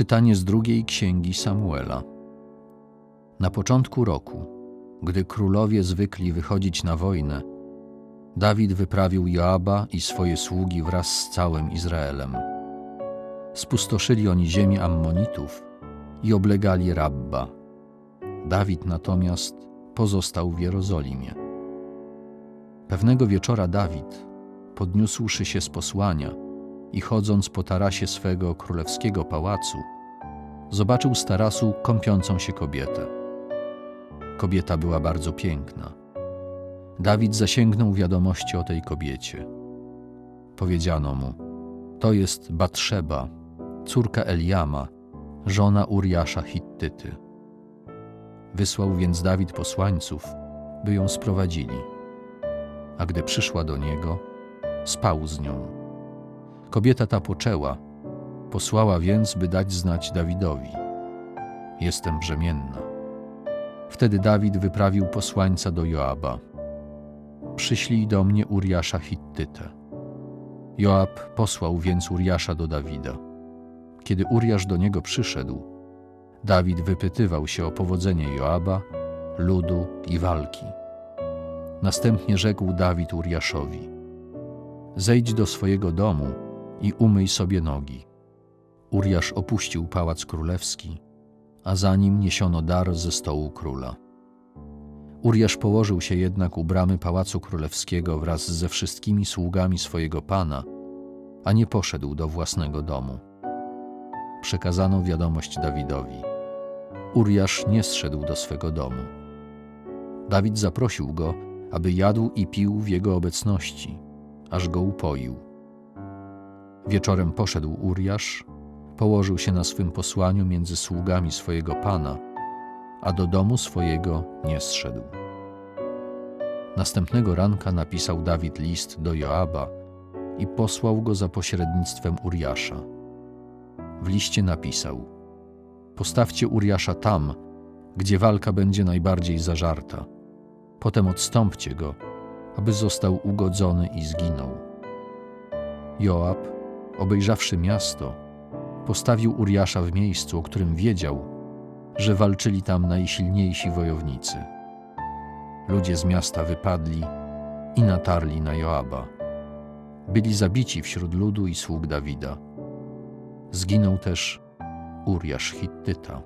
Czytanie z drugiej księgi Samuela. Na początku roku, gdy królowie zwykli wychodzić na wojnę, Dawid wyprawił Joaba i swoje sługi wraz z całym Izraelem. Spustoszyli oni ziemię Ammonitów i oblegali Rabba. Dawid natomiast pozostał w Jerozolimie. Pewnego wieczora Dawid, podniósłszy się z posłania i chodząc po tarasie swego królewskiego pałacu, zobaczył z tarasu kąpiącą się kobietę. Kobieta była bardzo piękna. Dawid zasięgnął wiadomości o tej kobiecie. Powiedziano mu: To jest Batrzeba, córka Eliama, żona Uriasza Hittyty. Wysłał więc Dawid posłańców, by ją sprowadzili. A gdy przyszła do niego, spał z nią. Kobieta ta poczęła, posłała więc, by dać znać Dawidowi: Jestem brzemienna. Wtedy Dawid wyprawił posłańca do Joaba. Przyślij do mnie Uriasza Hittytę. Joab posłał więc Uriasza do Dawida. Kiedy Uriasz do niego przyszedł, Dawid wypytywał się o powodzenie Joaba, ludu i walki. Następnie rzekł Dawid Uriaszowi: Zejdź do swojego domu i umyj sobie nogi. Uriasz opuścił pałac królewski, a za nim niesiono dar ze stołu króla. Uriasz położył się jednak u bramy pałacu królewskiego wraz ze wszystkimi sługami swojego pana, a nie poszedł do własnego domu. Przekazano wiadomość Dawidowi. Uriasz nie zszedł do swego domu. Dawid zaprosił go, aby jadł i pił w jego obecności, aż go upoił. Wieczorem poszedł Uriasz, położył się na swym posłaniu między sługami swojego pana, a do domu swojego nie zszedł. Następnego ranka napisał Dawid list do Joaba i posłał go za pośrednictwem Uriasza. W liście napisał: Postawcie Uriasza tam, gdzie walka będzie najbardziej zażarta. Potem odstąpcie go, aby został ugodzony i zginął. Joab, obejrzawszy miasto, postawił Uriasza w miejscu, o którym wiedział, że walczyli tam najsilniejsi wojownicy. Ludzie z miasta wypadli i natarli na Joaba. Byli zabici wśród ludu i sług Dawida. Zginął też Uriasz Hittyta.